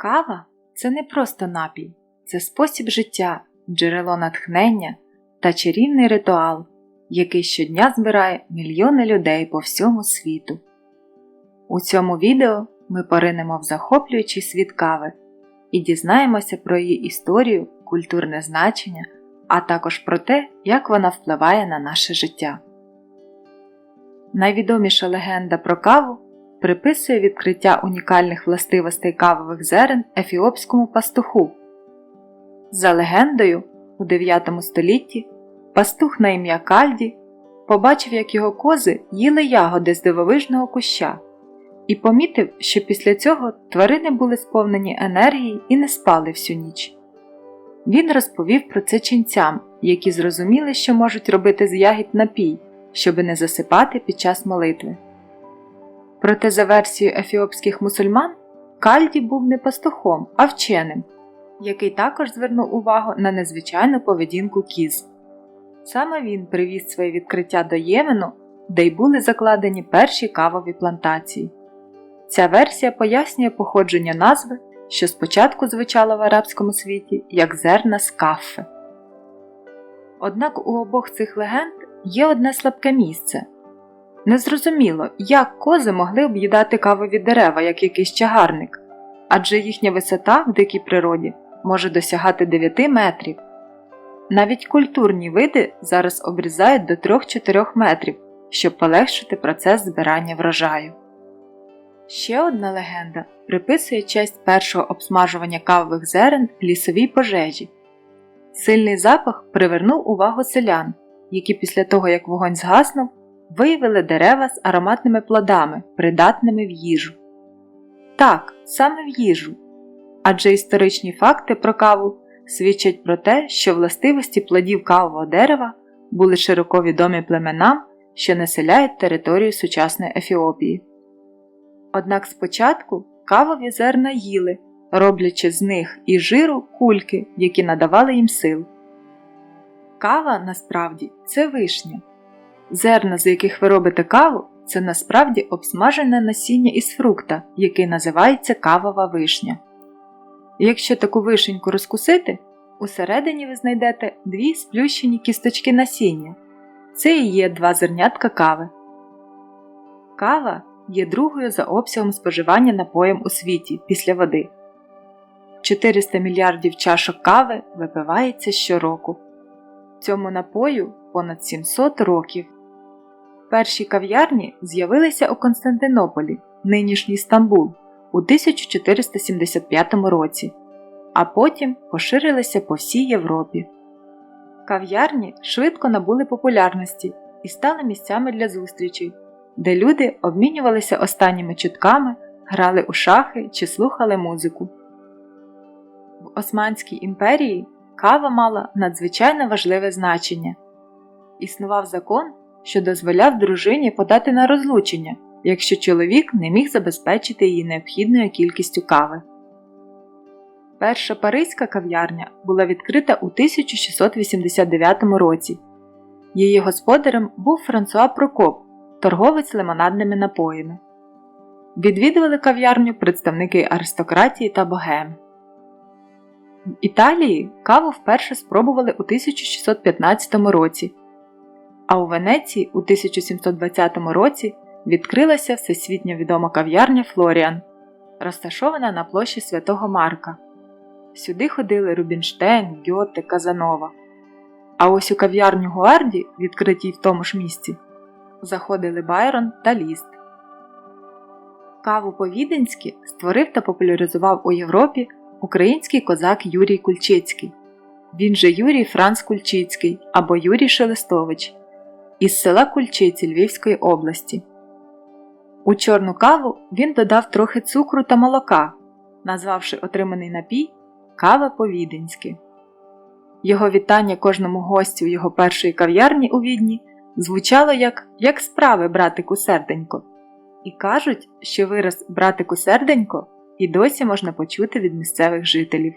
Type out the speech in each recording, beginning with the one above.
Кава це не просто напій, це спосіб життя, джерело натхнення та чарівний ритуал, який щодня збирає мільйони людей по всьому світу. У цьому відео ми поринемо в захоплюючий світ кави і дізнаємося про її історію, культурне значення, а також про те, як вона впливає на наше життя. Найвідоміша легенда про каву приписує відкриття унікальних властивостей кавових зерен ефіопському пастуху. За легендою, у 9 столітті пастух на ім'я Кальді побачив, як його кози їли ягоди з дивовижного куща, і помітив, що після цього тварини були сповнені енергії і не спали всю ніч. Він розповів про це ченцям, які зрозуміли, що можуть робити з ягід напій, щоби не засипати під час молитви. Проте, за версією ефіопських мусульман, Кальді був не пастухом, а вченим, який також звернув увагу на незвичайну поведінку кіз. Саме він привіз своє відкриття до Ємену, де й були закладені перші кавові плантації. Ця версія пояснює походження назви, що спочатку звучала в арабському світі як зерна з кафе. Однак у обох цих легенд є одне слабке місце. Незрозуміло, як кози могли об'їдати кавові дерева, як якийсь чагарник, адже їхня висота в дикій природі може досягати 9 метрів. Навіть культурні види зараз обрізають до 3-4 метрів, щоб полегшити процес збирання врожаю. Ще одна легенда приписує честь першого обсмажування кавових зерен лісовій пожежі. Сильний запах привернув увагу селян, які після того, як вогонь згаснув, виявили дерева з ароматними плодами, придатними в їжу. Так, саме в їжу. Адже історичні факти про каву свідчать про те, що властивості плодів кавового дерева були широко відомі племенам, що населяють територію сучасної Ефіопії. Однак спочатку кавові зерна їли, роблячи з них і жиру кульки, які надавали їм сил. Кава насправді це вишня. Зерна, з яких ви робите каву, це насправді обсмажене насіння із фрукта, який називається кавова вишня. Якщо таку вишеньку розкусити, усередині ви знайдете дві сплющені кісточки насіння. Це і є два зернятка кави. Кава є другою за обсягом споживання напоєм у світі після води. 400 мільярдів чашок кави випивається щороку. Цьому напою понад 700 років. Перші кав'ярні з'явилися у Константинополі, нинішній Стамбул, у 1475 році, а потім поширилися по всій Європі. Кав'ярні швидко набули популярності і стали місцями для зустрічей, де люди обмінювалися останніми чутками, грали у шахи чи слухали музику. В Османській імперії кава мала надзвичайно важливе значення. Існував закон, що дозволяв дружині подати на розлучення, якщо чоловік не міг забезпечити її необхідною кількістю кави. Перша паризька кав'ярня була відкрита у 1689 році. Її господарем був Франсуа Прокоп, торговець лимонадними напоями. Відвідували кав'ярню представники аристократії та богем. В Італії каву вперше спробували у 1615 році, а у Венеції у 1720 році відкрилася всесвітньо відома кав'ярня Флоріан, розташована на площі Святого Марка. Сюди ходили Рубінштейн, Гьоте, Казанова. А ось у кав'ярню Гуарді, відкритій в тому ж місці, заходили Байрон та Ліст. Каву по-віденськи створив та популяризував у Європі український козак Юрій Кульчицький. Він же Юрій Франц Кульчицький або Юрій Шелестович із села Кульчиці Львівської області. У чорну каву він додав трохи цукру та молока, назвавши отриманий напій кава по-віденськи. Його вітання кожному гостю його першої кав'ярні у відні звучало як Як справи, братику серденько. І кажуть, що вираз братику серденько і досі можна почути від місцевих жителів.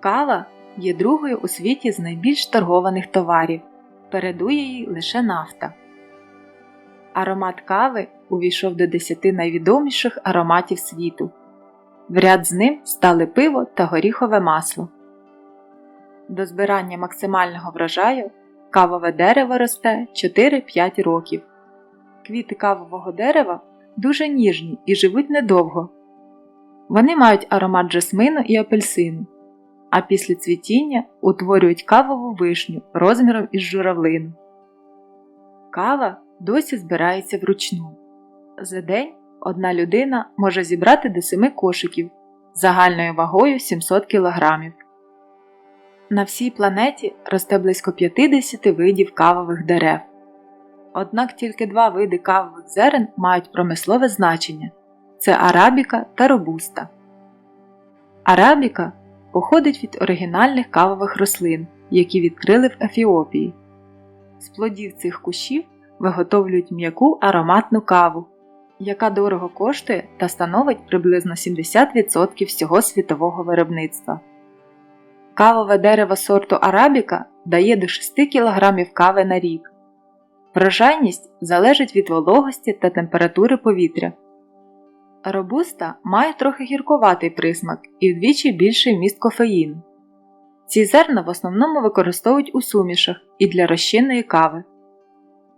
Кава є другою у світі з найбільш торгованих товарів, передує їй лише нафта. Аромат кави увійшов до 10 найвідоміших ароматів світу. В ряд з ним стали пиво та горіхове масло. До збирання максимального врожаю кавове дерево росте 4-5 років. Квіти кавового дерева дуже ніжні і живуть недовго. Вони мають аромат жасмину і апельсину, а після цвітіння утворюють кавову вишню розміром із журавлину. Кава досі збирається вручну. За день одна людина може зібрати до 7 кошиків загальною вагою 700 кг. На всій планеті росте близько 50 видів кавових дерев. Однак тільки два види кавових зерен мають промислове значення це арабіка та робуста. Арабіка походить від оригінальних кавових рослин, які відкрили в Ефіопії. З плодів цих кущів виготовлюють м'яку ароматну каву, яка дорого коштує та становить приблизно 70% всього світового виробництва. Кавове дерево сорту арабіка дає до 6 кг кави на рік. Врожайність залежить від вологості та температури повітря. Робуста має трохи гіркуватий присмак і вдвічі більший вміст кофеїну. Ці зерна в основному використовують у сумішах і для розчинної кави.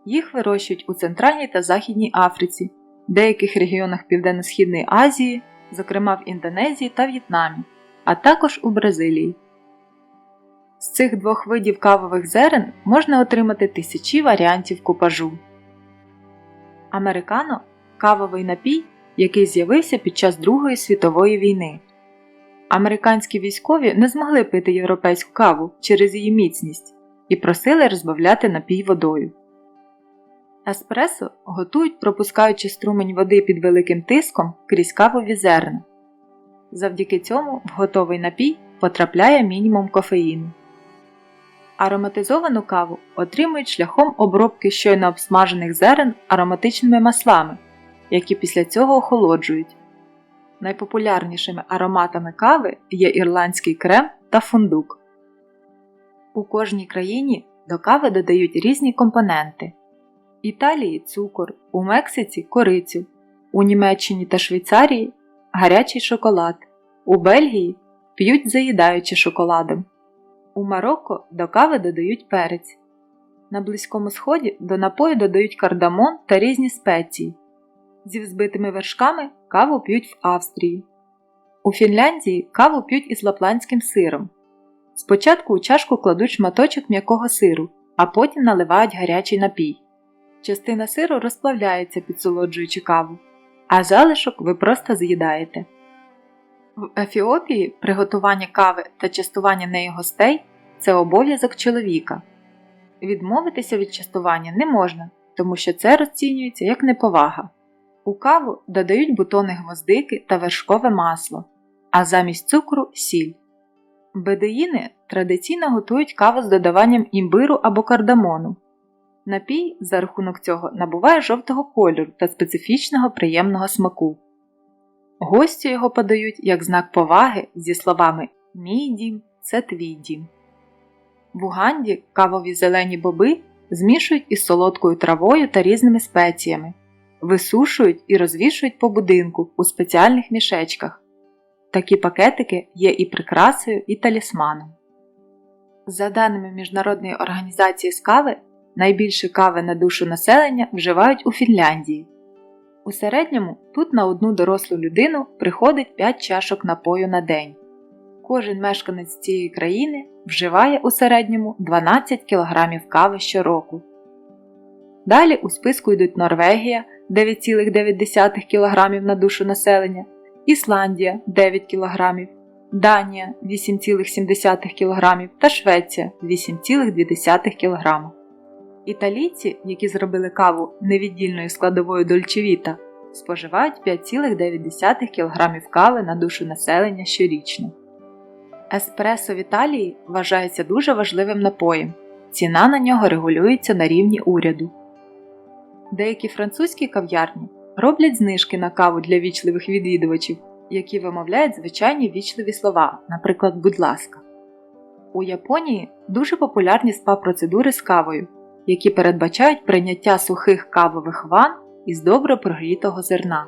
Їх вирощують у Центральній та Західній Африці, деяких регіонах Південно-Східної Азії, зокрема в Індонезії та В'єтнамі, а також у Бразилії. З цих двох видів кавових зерен можна отримати тисячі варіантів купажу. Американо кавовий напій, який з'явився під час Другої світової війни. Американські військові не змогли пити європейську каву через її міцність і просили розбавляти напій водою. Еспресо готують, пропускаючи струмень води під великим тиском крізь кавові зерна. Завдяки цьому в готовий напій потрапляє мінімум кофеїну. Ароматизовану каву отримують шляхом обробки щойно обсмажених зерен ароматичними маслами, які після цього охолоджують. Найпопулярнішими ароматами кави є ірландський крем та фундук. У кожній країні до кави додають різні компоненти. Італії цукор, у Мексиці корицю, у Німеччині та Швейцарії гарячий шоколад, у Бельгії п'ють заїдаючи шоколадом. У Марокко до кави додають перець. На Близькому Сході до напою додають кардамон та різні спеції. Зі взбитими вершками каву п'ють в Австрії. У Фінляндії каву п'ють із лапландським сиром. Спочатку у чашку кладуть шматочок м'якого сиру, а потім наливають гарячий напій. Частина сиру розплавляється, підсолоджуючи каву, а залишок ви просто з'їдаєте. В Ефіопії приготування кави та частування нею гостей це обов'язок чоловіка. Відмовитися від частування не можна, тому що це розцінюється як неповага. У каву додають бутони гвоздики та вершкове масло, а замість цукру сіль. Бедеїни традиційно готують каву з додаванням імбиру або кардамону. Напій за рахунок цього набуває жовтого кольору та специфічного приємного смаку. Гостю його подають як знак поваги зі словами Мій дім це твій дім. В Уганді кавові зелені боби змішують із солодкою травою та різними спеціями, висушують і розвішують по будинку у спеціальних мішечках. Такі пакетики є і прикрасою, і талісманом. За даними Міжнародної організації з кави, найбільше кави на душу населення вживають у Фінляндії. У середньому тут на одну дорослу людину приходить 5 чашок напою на день. Кожен мешканець цієї країни вживає у середньому 12 кг кави щороку. Далі у списку йдуть Норвегія 9,9 кг на душу населення, Ісландія 9 кг, Данія 8,7 кг та Швеція 8,2 кг. Італійці, які зробили каву невіддільною складовою дольчевіта, споживають 5,9 кг кави на душу населення щорічно. Еспресо в Італії вважається дуже важливим напоєм. Ціна на нього регулюється на рівні уряду. Деякі французькі кав'ярні роблять знижки на каву для вічливих відвідувачів, які вимовляють звичайні вічливі слова, наприклад, будь ласка. У Японії дуже популярні спа-процедури з кавою, які передбачають прийняття сухих кавових ван із добре прогрітого зерна.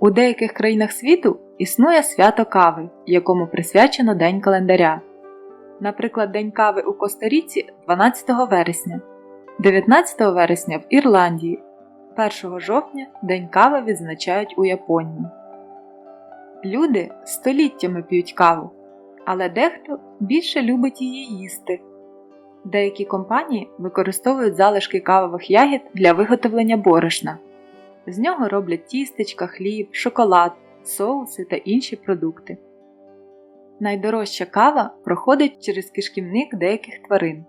У деяких країнах світу існує свято кави, якому присвячено День календаря. Наприклад, День кави у Коста-Ріці 12 вересня, 19 вересня в Ірландії, 1 жовтня День кави відзначають у Японії. Люди століттями п'ють каву, але дехто більше любить її їсти. Деякі компанії використовують залишки кавових ягід для виготовлення борошна. З нього роблять тістечка, хліб, шоколад, соуси та інші продукти. Найдорожча кава проходить через кишківник деяких тварин.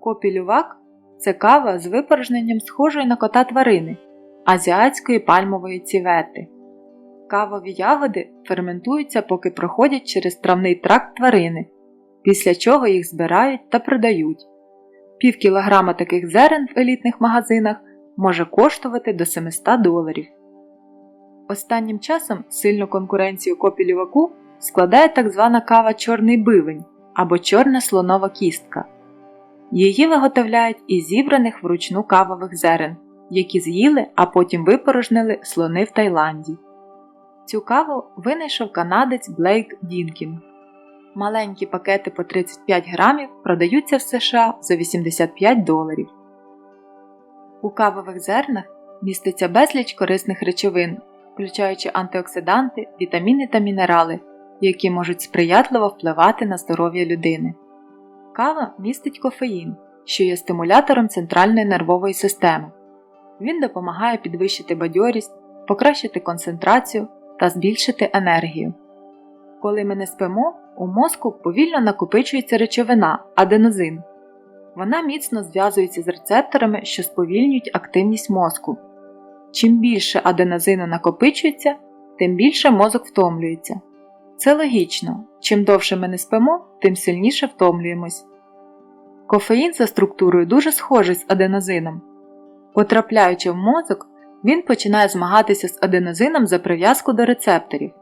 Копілювак це кава з випорожненням схожої на кота тварини азіатської пальмової цівети. Кавові ягоди ферментуються, поки проходять через травний тракт тварини, після чого їх збирають та продають. Пів кілограма таких зерен в елітних магазинах може коштувати до 700 доларів. Останнім часом сильну конкуренцію копілюваку складає так звана кава чорний бивень або чорна слонова кістка. Її виготовляють із зібраних вручну кавових зерен, які з'їли, а потім випорожнили слони в Таїланді. Цю каву винайшов канадець Блейк Дінкін. Маленькі пакети по 35 грамів продаються в США за 85 доларів. У кавових зернах міститься безліч корисних речовин, включаючи антиоксиданти, вітаміни та мінерали, які можуть сприятливо впливати на здоров'я людини. Кава містить кофеїн, що є стимулятором центральної нервової системи. Він допомагає підвищити бадьорість, покращити концентрацію та збільшити енергію. Коли ми не спимо, у мозку повільно накопичується речовина аденозин. Вона міцно зв'язується з рецепторами, що сповільнюють активність мозку. Чим більше аденозину накопичується, тим більше мозок втомлюється. Це логічно, чим довше ми не спимо, тим сильніше втомлюємось. Кофеїн за структурою дуже схожий з аденозином. Потрапляючи в мозок, він починає змагатися з аденозином за прив'язку до рецепторів.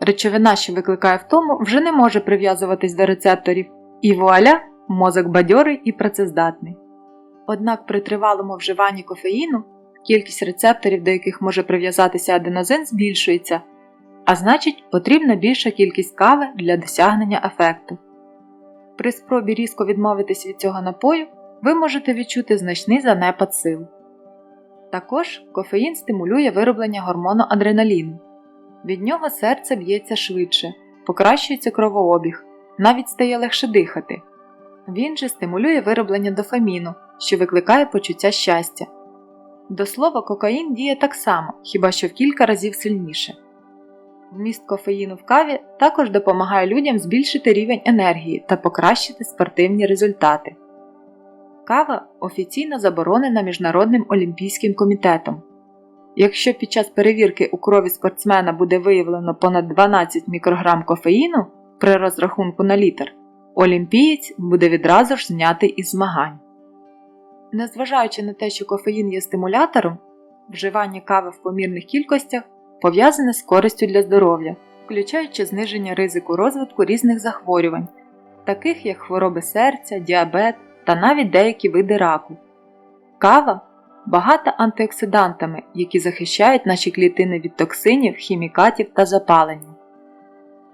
Речовина, що викликає втому, вже не може прив'язуватись до рецепторів, і вуаля, мозок бадьорий і працездатний. Однак при тривалому вживанні кофеїну кількість рецепторів, до яких може прив'язатися аденозин, збільшується, а значить, потрібна більша кількість кави для досягнення ефекту. При спробі різко відмовитись від цього напою, ви можете відчути значний занепад сил. Також кофеїн стимулює вироблення гормону адреналіну. Від нього серце б'ється швидше, покращується кровообіг, навіть стає легше дихати. Він же стимулює вироблення дофаміну, що викликає почуття щастя. До слова, кокаїн діє так само, хіба що в кілька разів сильніше. Вміст кофеїну в каві також допомагає людям збільшити рівень енергії та покращити спортивні результати. Кава офіційно заборонена Міжнародним олімпійським комітетом. Якщо під час перевірки у крові спортсмена буде виявлено понад 12 мікрограм кофеїну при розрахунку на літр, олімпієць буде відразу ж знятий із змагань. Незважаючи на те, що кофеїн є стимулятором, вживання кави в помірних кількостях пов'язане з користю для здоров'я, включаючи зниження ризику розвитку різних захворювань, таких як хвороби серця, діабет та навіть деякі види раку. Кава багата антиоксидантами, які захищають наші клітини від токсинів, хімікатів та запалення.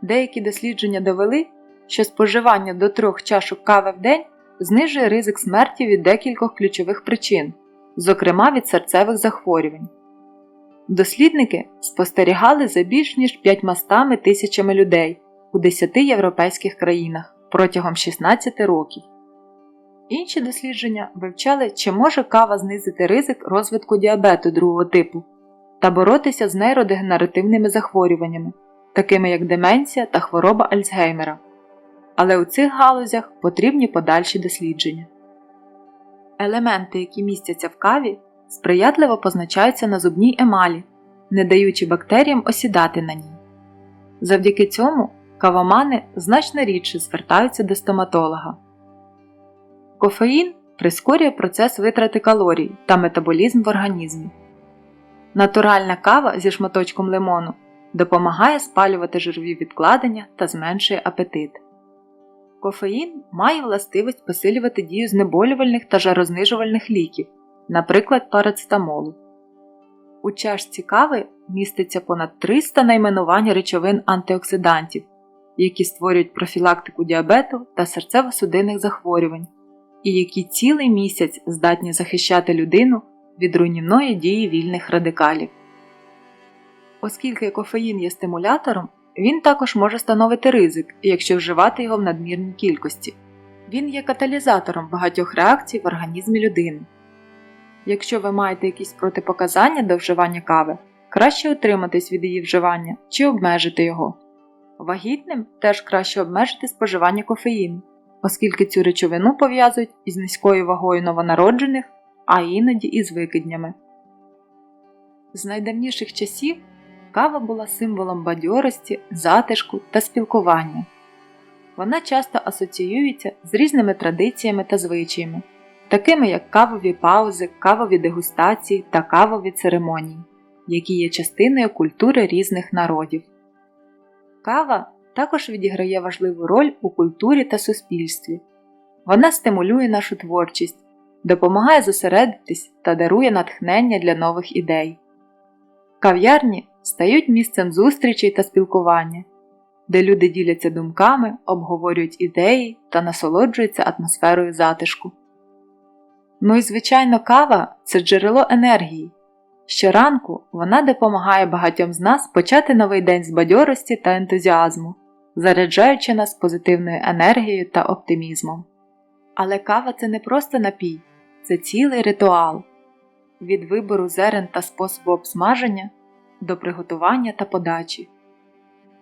Деякі дослідження довели, що споживання до трьох чашок кави в день знижує ризик смерті від декількох ключових причин, зокрема від серцевих захворювань. Дослідники спостерігали за більш ніж 500 тисячами людей у 10 європейських країнах протягом 16 років. Інші дослідження вивчали, чи може кава знизити ризик розвитку діабету другого типу та боротися з нейродегенеративними захворюваннями, такими як деменція та хвороба Альцгеймера. Але у цих галузях потрібні подальші дослідження. Елементи, які містяться в каві, сприятливо позначаються на зубній емалі, не даючи бактеріям осідати на ній. Завдяки цьому кавомани значно рідше звертаються до стоматолога. Кофеїн прискорює процес витрати калорій та метаболізм в організмі. Натуральна кава зі шматочком лимону допомагає спалювати жирові відкладення та зменшує апетит. Кофеїн має властивість посилювати дію знеболювальних та жарознижувальних ліків, наприклад, парацетамолу. У чашці кави міститься понад 300 найменувань речовин антиоксидантів, які створюють профілактику діабету та серцево-судинних захворювань, і які цілий місяць здатні захищати людину від руйнівної дії вільних радикалів. Оскільки кофеїн є стимулятором, він також може становити ризик, якщо вживати його в надмірній кількості. Він є каталізатором багатьох реакцій в організмі людини. Якщо ви маєте якісь протипоказання до вживання кави, краще утриматись від її вживання чи обмежити його. Вагітним теж краще обмежити споживання кофеїну, оскільки цю речовину пов'язують із низькою вагою новонароджених, а іноді із викиднями. З найдавніших часів кава була символом бадьорості, затишку та спілкування. Вона часто асоціюється з різними традиціями та звичаями, такими як кавові паузи, кавові дегустації та кавові церемонії, які є частиною культури різних народів. Кава також відіграє важливу роль у культурі та суспільстві. Вона стимулює нашу творчість, допомагає зосередитись та дарує натхнення для нових ідей. Кав'ярні стають місцем зустрічей та спілкування, де люди діляться думками, обговорюють ідеї та насолоджуються атмосферою затишку. Ну і, звичайно, кава це джерело енергії. Щоранку вона допомагає багатьом з нас почати новий день з бадьорості та ентузіазму, заряджаючи нас позитивною енергією та оптимізмом. Але кава це не просто напій, це цілий ритуал від вибору зерен та способу обсмаження до приготування та подачі.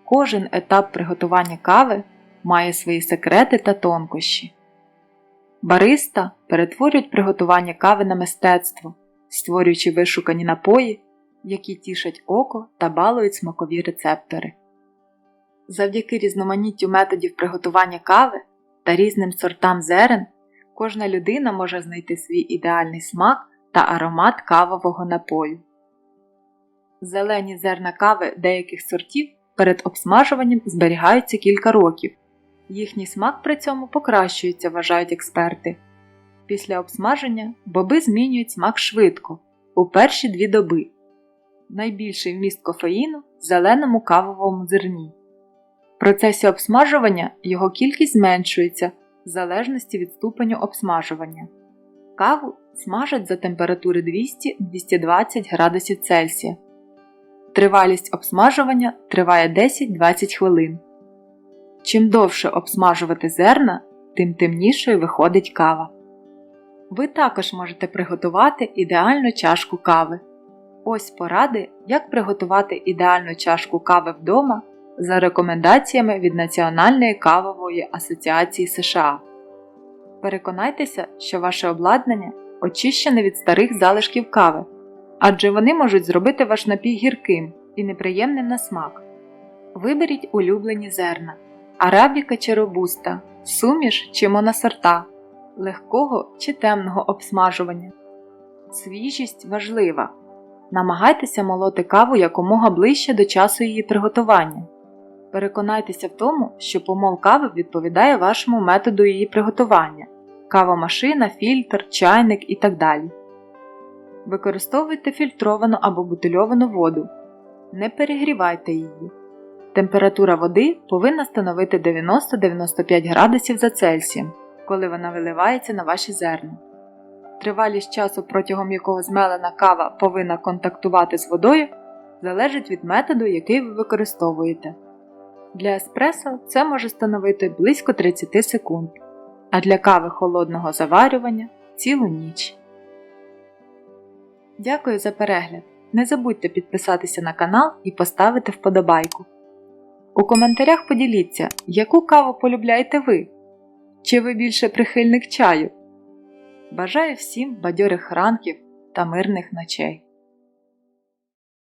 Кожен етап приготування кави має свої секрети та тонкощі. Бариста перетворюють приготування кави на мистецтво, створюючи вишукані напої, які тішать око та балують смакові рецептори. Завдяки різноманіттю методів приготування кави та різним сортам зерен кожна людина може знайти свій ідеальний смак та аромат кавового напою. Зелені зерна кави деяких сортів перед обсмажуванням зберігаються кілька років. Їхній смак при цьому покращується, вважають експерти. Після обсмаження боби змінюють смак швидко у перші дві доби. Найбільший вміст кофеїну в зеленому кавовому зерні. В процесі обсмажування його кількість зменшується в залежності від ступеню обсмажування. Каву смажать за температури 200-220 градусів Цельсія. Тривалість обсмажування триває 10-20 хвилин. Чим довше обсмажувати зерна, тим темнішою виходить кава. Ви також можете приготувати ідеальну чашку кави. Ось поради, як приготувати ідеальну чашку кави вдома за рекомендаціями від Національної кавової асоціації США. Переконайтеся, що ваше обладнання очищене від старих залишків кави, адже вони можуть зробити ваш напій гірким і неприємним на смак. Виберіть улюблені зерна, арабіка чи робуста, суміш чи моносорта, легкого чи темного обсмажування. Свіжість важлива. Намагайтеся молоти каву якомога ближче до часу її приготування. Переконайтеся в тому, що помол кави відповідає вашому методу її приготування кавомашина, фільтр, чайник і так далі. Використовуйте фільтровану або бутильовану воду. Не перегрівайте її. Температура води повинна становити 90-95 градусів за Цельсієм, коли вона виливається на ваші зерна. Тривалість часу, протягом якого змелена кава повинна контактувати з водою, залежить від методу, який ви використовуєте. Для еспресо це може становити близько 30 секунд, а для кави холодного заварювання цілу ніч. Дякую за перегляд! Не забудьте підписатися на канал і поставити вподобайку. У коментарях поділіться, яку каву полюбляєте ви? Чи ви більше прихильник чаю? Бажаю всім бадьорих ранків та мирних ночей!